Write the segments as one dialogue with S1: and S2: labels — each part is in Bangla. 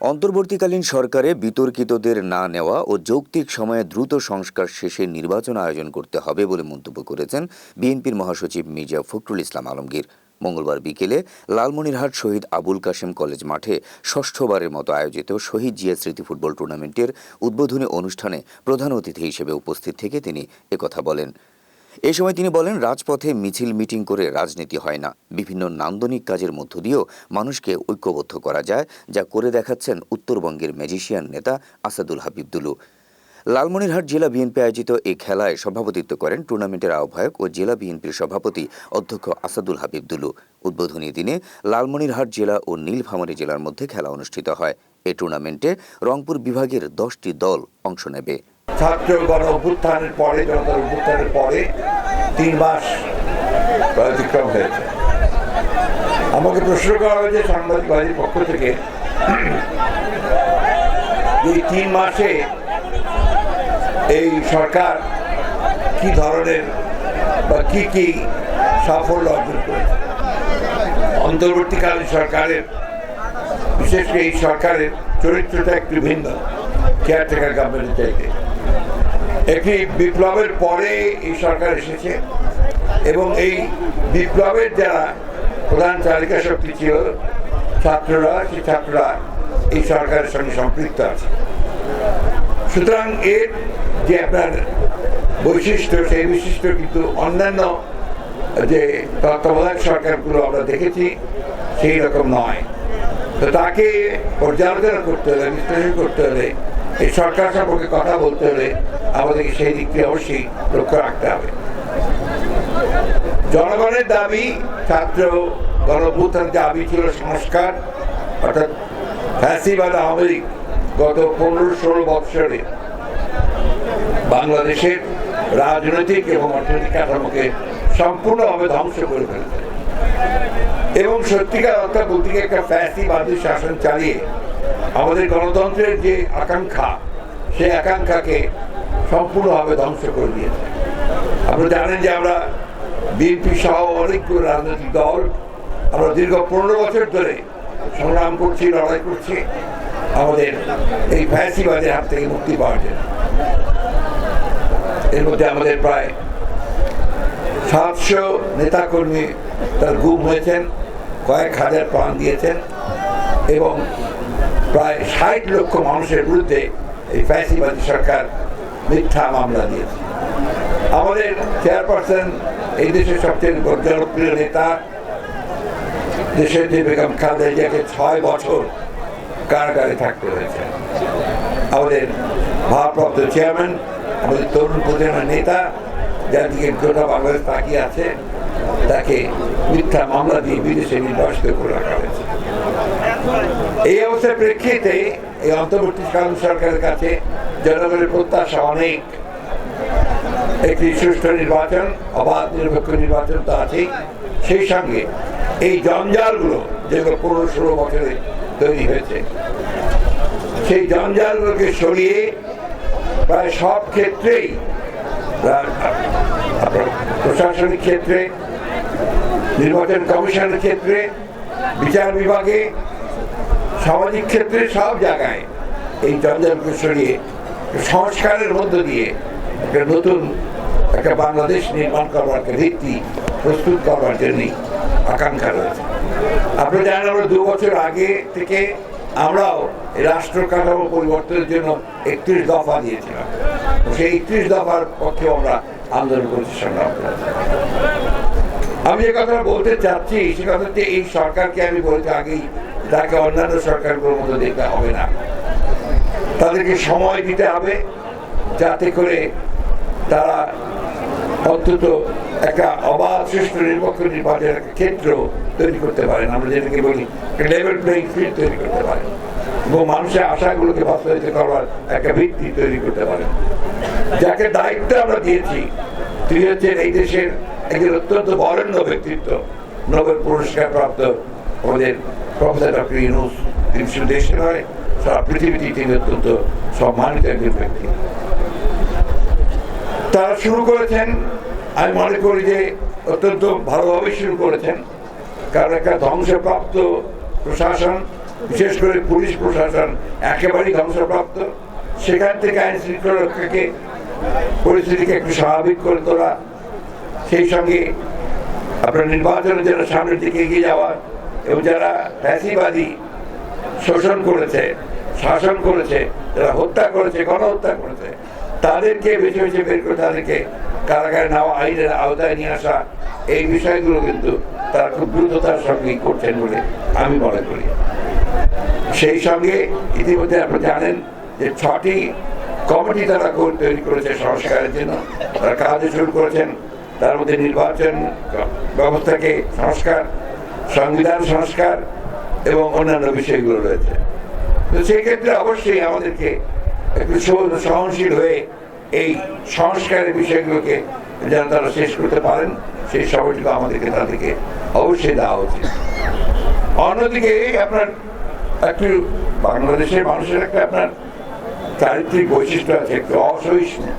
S1: অন্তর্বর্তীকালীন সরকারে বিতর্কিতদের না নেওয়া ও যৌক্তিক সময়ে দ্রুত সংস্কার শেষে নির্বাচন আয়োজন করতে হবে বলে মন্তব্য করেছেন বিএনপির মহাসচিব মির্জা ফখরুল ইসলাম আলমগীর। মঙ্গলবার বিকেলে লালমনিরহাট শহীদ আবুল কাশেম কলেজ মাঠে ষষ্ঠবারের মতো আয়োজিত শহীদ জিয়া স্মৃতি ফুটবল টুর্নামেন্টের উদ্বোধনী অনুষ্ঠানে প্রধান অতিথি হিসেবে উপস্থিত থেকে তিনি একথা বলেন। এ সময় তিনি বলেন, রাজপথে মিছিল মিটিং করে রাজনীতি হয় না। বিভিন্ন নান্দনিক কাজের মধ্য দিয়েও মানুষকে ঐক্যবদ্ধ করা যায়, যা করে দেখাচ্ছেন উত্তরবঙ্গের ম্যাজিশিয়ান নেতা আসাদুল হাবিবদুলু লালমনিরহাট জেলা বিএনপি আয়োজিত এই খেলায় সভাপতিত্ব করেন টুর্নামেন্টের আহ্বায়ক ও জেলা বিএনপির সভাপতি অধ্যক্ষ আসাদুল হাবিবদুলু উদ্বোধনী দিনে লালমনিরহাট জেলা ও নীলফামারী জেলার মধ্যে খেলা অনুষ্ঠিত হয়। এই টুর্নামেন্টে রংপুর বিভাগের দশটি দল অংশ নেবে।
S2: ছাত্র গণ অভ্যুত্থানের পরে, জনতার অভ্যুত্থানের পরে তিন মাস অতিক্রম হয়েছে। আমাকে প্রশ্ন করা হয়েছে সাংবাদিক বাহিনীর পক্ষ থেকে এই তিন মাসে এই সরকার কি ধরনের বা কি কি সাফল্য অর্জন করেছে? অন্তর্বর্তীকালীন সরকারের, বিশেষ করে এই সরকারের চরিত্রটা একটু ভিন্ন। কেয়ারটেকার গভর্নমেন্ট চাইতে একটি বিপ্লবের পরে এই সরকার এসেছে এবং এই বিপ্লবের যারা প্রধান চালিকা শক্তি ছিল, ছাত্ররা, সেই ছাত্ররা এই সরকারের সঙ্গে সম্পৃক্ত আছে। সুতরাং এর যে আপনার বৈশিষ্ট্য, সেই বৈশিষ্ট্য কিন্তু অন্যান্য যে তত্ত্বাবধায়ক সরকারগুলো আমরা দেখেছি, সেই রকম নয়। তো তাকে পর্যালোচনা করতে হলে, বিশ্লেষণ করতে হলে এই সরকার সম্পর্কে কথা বলতে হলে আমাদেরকে সেই দিকটি অবশ্যই লক্ষ্য রাখতে হবে। জনগণের দাবি ছাত্র গণভূতার দাবি ছিল সংস্কার, অর্থাৎ ফ্যাসিবাদ আওয়ামী লীগ গত পনেরো ষোলো বৎসরে বাংলাদেশের রাজনৈতিক এবং অর্থনৈতিক কাঠামোকে সম্পূর্ণভাবে ধ্বংস করে ফেলেছে। এবং সত্যিকার অর্থাৎ বলতে একটা ফ্যাসিবাদী শাসন চালিয়ে আমাদের গণতন্ত্রের যে আকাঙ্ক্ষা, সেই আকাঙ্ক্ষাকে সম্পূর্ণভাবে ধ্বংস করে দিয়েছে। আপনারা জানেন যে আমরা বিএনপি সহ অনেকগুলো রাজনৈতিক দল, আমরা দীর্ঘ পনেরো বছর ধরে সংগ্রাম করছি, লড়াই করছি, আমাদের এই ফ্যাসিবাদের হাত থেকে মুক্তি পাওয়ার জন্য। এর মধ্যে আমাদের প্রায় সাতশো নেতাকর্মী তার গুম হয়েছেন, কয়েক হাজার প্রাণ দিয়েছেন এবং প্রায় ষাট লক্ষ মানুষের বিরুদ্ধে এই ফ্যাসিবাদী সরকার মিথ্যা মামলা দিয়েছে। আমাদের চেয়ারপারসন, এই দেশের সবচেয়ে জনপ্রিয় নেতা, দেশের যে বেগম খালেদা জিয়াকে ছয় বছর কারাগারে থাকতে হয়েছে। আমাদের ভারপ্রাপ্ত চেয়ারম্যান, আমাদের তরুণ প্রজন্মের নেতা, যার দিকে গোটা বাংলাদেশ তাকিয়ে আছে, তাকে মিথ্যা মামলা দিয়ে বিদেশে নির্বাসিত করে রাখা হয়েছে। এই অবস্থার প্রেক্ষিতে এই অন্তর্বর্তীকালীন সরকারের কাছে জনগণের প্রত্যাশা অনেক। একটি সুষ্ঠু নির্বাচন, অবাধ নিরপেক্ষ নির্বাচন তো আছেই। সেই সঙ্গে এই জঞ্জালগুলো যেগুলো পনেরো ষোলো বছরে তৈরি হয়েছে, সেই জঞ্জালগুলোকে সরিয়ে প্রায় সব ক্ষেত্রেই প্রশাসনিক ক্ষেত্রে, নির্বাচন কমিশনের ক্ষেত্রে, বিচার বিভাগে সামাজিক ক্ষেত্রে সব জায়গায় এই জঞ্জালকে সরিয়ে সংস্কারের মধ্য দিয়ে একটা নতুন একটা বাংলাদেশ নির্মাণ করবার একটা ভিত্তি প্রস্তুত করবার জন্যই আকাঙ্ক্ষা রয়েছে। আপনি জানেন আমরা দু বছর আগে থেকে আমরাও রাষ্ট্র কাঠামো পরিবর্তনের জন্য একত্রিশ দফা দিয়েছিলাম। সেই একত্রিশ দফার পক্ষে আমরা আন্দোলন করছি সংগ্রাম আমি যে কথাটা বলতে চাচ্ছি, সে কথা হচ্ছে এই সরকারকে আমি বলতে আগেই তাকে অন্যান্য সরকারগুলোর মতো দেখতে হবে না। তাদেরকে সময় দিতে হবে যাতে করে তারা অন্তত একটা অবাধ সুষ্ঠু নিরপেক্ষ নির্বাচনের একটা ক্ষেত্র তৈরি করতে পারেন আমরা যেটাকে বলি লেভেল প্লেইং ফিল্ড তৈরি করতে পারেন এবং মানুষের আশাগুলোকে বাস্তবায়িত করবার একটা ভিত্তি তৈরি করতে পারেন যাকে দায়িত্ব আমরা দিয়েছি, তিনি হচ্ছেন এই দেশের একজন অত্যন্ত বরেণ্য ব্যক্তিত্ব, নোবেল পুরস্কার প্রাপ্ত আমাদের প্রফেসর ডক্টর ইউনুস, তিনি শুধু দেশে নয়, সারা পৃথিবীতে তিনি অত্যন্ত সম্মানিত একজন ব্যক্তি। তারা শুরু করেছেন, আমি মনে করি যে অত্যন্ত ভালোভাবে শুরু করেছেন, কারণ একটা ধ্বংসপ্রাপ্ত প্রশাসন, বিশেষ করে পুলিশ প্রশাসন, একেবারেই ধ্বংসপ্রাপ্ত। সেখান থেকে আইন শৃঙ্খলা রক্ষাকে পরিস্থিতিকে একটু স্বাভাবিক করে তোলা। সেই সঙ্গে আপনার নির্বাচনের জন্য সামনের দিকে এগিয়ে যাওয়া এবং যারা ফ্যাসিবাদী শোষণ করেছে, শাসন করেছে, যারা হত্যা করেছে, গণহত্যা করেছে, তাদেরকে বেছে বেছে বের করে তাদেরকে কারাগারে নেওয়া, আইনের আওতায় নিয়ে আসা, এই বিষয়গুলো কিন্তু তারা খুব দ্রুততার সঙ্গেই করছেন বলে আমি মনে করি। সেই সঙ্গে ইতিমধ্যে আপনারা জানেন যে ছটি কমিটি তারা তৈরি করেছে সংস্কারের জন্য। তারা কাজ শুরু করেছেন, তার মধ্যে নির্বাচন ব্যবস্থাকে সংস্কার সংবিধান, সংস্কার এবং অন্যান্য বিষয়গুলো রয়েছে। তো সেই ক্ষেত্রে অবশ্যই আমাদেরকে একটু সহনশীল হয়ে এই সংস্কারের বিষয়গুলোকে যেন তারা শেষ করতে পারেন, সেই সময়টুকু আমাদেরকে তাদেরকে অবশ্যই দেওয়া উচিত। অন্যদিকে আপনার একটু বাংলাদেশের মানুষের একটা আপনার চারিত্রিক বৈশিষ্ট্য আছে, একটু অসহিষ্ণু,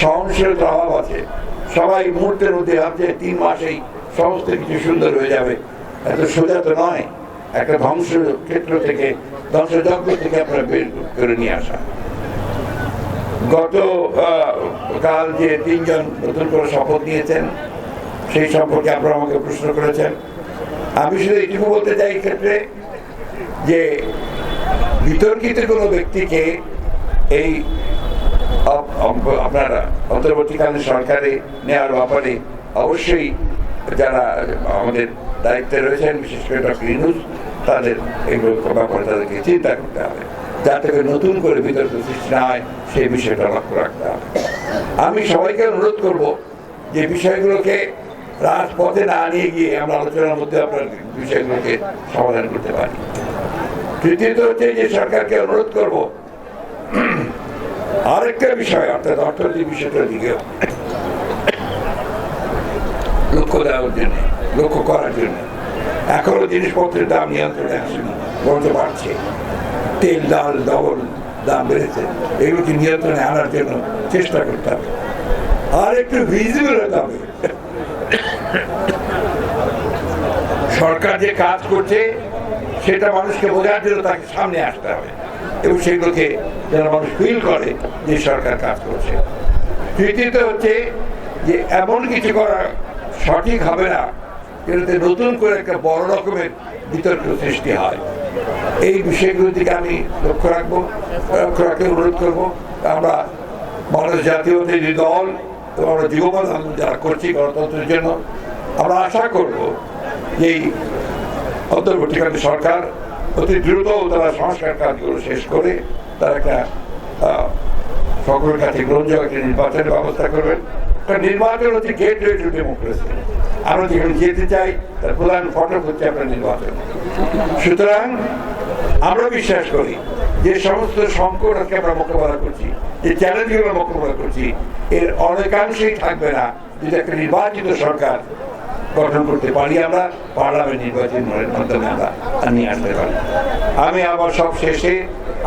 S2: সহনশীলতার অভাব আছে। সবাই মুহূর্তের মধ্যে ভাবছে তিন মাসেই সমস্ত কিছু সুন্দর হয়ে যাবে। এত সোজা তো নয়। একটা ধ্বংস ক্ষেত্র থেকে, ধ্বংসযজ্ঞ থেকে আপনারা বের করে নিয়ে আসা। গত কাল যে তিনজন নতুন করে শপথ নিয়েছেন, সেই সম্পর্কে আপনারা আমাকে প্রশ্ন করেছেন। আমি শুধু এটুকু বলতে চাই ক্ষেত্রে যে বিতর্কিত কোনো ব্যক্তিকে এই আপ- আপ- আপনার অন্তর্বর্তীকালীন সরকারে নেওয়ার ব্যাপারে অবশ্যই যারা আমাদের দায়িত্বে রয়েছেন, বিশেষ করে ডক্টর ইনুস তাদের এগুলো ব্যাপারে তাদেরকে চিন্তা করতে হবে। যাতে করে নতুন করে বিতর্ক সৃষ্টি না হয়, সেই বিষয়টা লক্ষ্য রাখতে হবে। আমি সবাইকে অনুরোধ করব যে বিষয়গুলোকে রাজপথে না নিয়ে গিয়ে আমরা আলোচনার মধ্যে আপনার বিষয়গুলোকে সমাধান করতে পারি। তৃতীয়ত হচ্ছে যে সরকারকে অনুরোধ করব, আরেকটা বিষয়, অর্থাৎ অর্থনৈতিক বিষয়টার দিকেও লক্ষ্য দেওয়ার জন্য। লক্ষ্য করার জন্য। এখনও জিনিসপত্রের দাম নিয়ন্ত্রণে আসেনি। বলতে পারছে, তেল, ডাল, ডবল দাম বেড়েছে। এগুলোকে নিয়ন্ত্রণে আনার জন্য চেষ্টা করতে হবে। আর একটু ভিজিবল হতে হবে। সরকার যে কাজ করছে, সেটা মানুষকে বোঝার জন্য তাকে সামনে আসতে হবে। এবং সেগুলোকে যেন মানুষ ফিল করে যে সরকার কাজ করছে। তৃতীয়ত হচ্ছে যে, এমন কিছু করা সঠিক হবে না যেটাতে নতুন করে একটা বড় রকমের বিতর্ক সৃষ্টি হয়। এই বিষয়গুলোর দিকে আমি লক্ষ্য রাখব, লক্ষ্য রাখতে অনুরোধ করব। আমরা বাংলাদেশ জাতীয়তাবাদী দল এবং আমরা আন্দোলন যারা করছি গণতন্ত্রের জন্য, আমরা আশা করব যে এই অন্তর্বর্তীকালীন সরকার অতি দ্রুত তারা সংস্কার কাজগুলো শেষ করে, তারা একটা সকলের কাছে গ্রহণযোগ্য একটা নির্বাচনের ব্যবস্থা করবেন কারণ নির্বাচন হচ্ছে গেট ওয়ে টু ডেমোক্রেসি। আমরা যেখানে যেতে চাই, তার প্রধান ফটক হচ্ছে আপনার নির্বাচন। সুতরাং আমরা বিশ্বাস করি যে সমস্ত সংকট আজকে আমরা মোকাবেলা করছি, যে চ্যালেঞ্জগুলো মোকাবেলা করছি, এর অনেকাংশেই থাকবে না যদি একটা নির্বাচিত সরকার গঠন করতে পারি আমরা, পার্লামেন্ট নির্বাচনের মাধ্যমে আমরা নিয়ে আসতে পারি। আমি আবার সব শেষে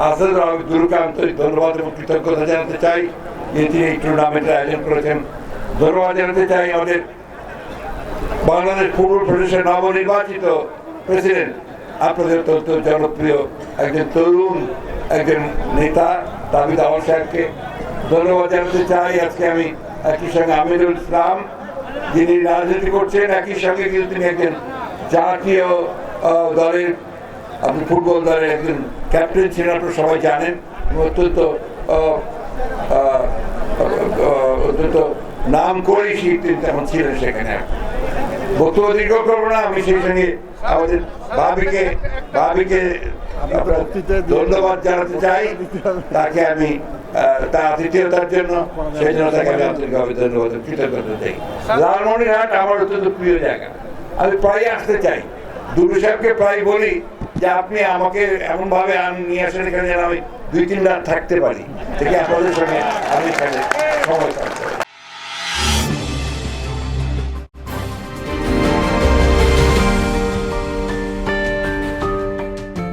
S2: আসাদ দুর্গা আন্তরিক ধন্যবাদ এবং কৃতজ্ঞতা জানাতে চাই যে তিনি এই টুর্নামেন্টের আয়োজন করেছেন। ধন্যবাদ জানাতে চাই আমাদের বাংলাদেশ পূর্ব প্রদেশের নবনির্বাচিত প্রেসিডেন্ট। আপনাদের অত্যন্ত জনপ্রিয় একজন তরুণ, একজন নেতা, তাবিদ আওয়াল সাহেবকে ধন্যবাদ জানাতে চাই। আজকে আমি একই সঙ্গে আমিরুল ইসলাম, যিনি রাজনীতি করছেন, একই সঙ্গে কিন্তু তিনি একজন জাতীয় দলের, আপনি ফুটবল দলের একজন ক্যাপ্টেন ছিলেন, আপনারা সবাই জানেন। অত্যন্ত অত্যন্ত নাম করেছি তিনি তেমন ছিলেন সেখানে। করব না, আমি ধন্যবাদ জানাতে চাই। আমি লালমনিরহাট আমার অত্যন্ত প্রিয় জায়গা। আমি প্রায় আসতে চাই। দুলু সাহেবকে প্রায় বলি যে, আপনি আমাকে এমন ভাবে নিয়ে আসেন এখানে যেন আমি দুই তিন রাত থাকতে পারি। থেকে আপনাদের সঙ্গে আমি সময় পারি।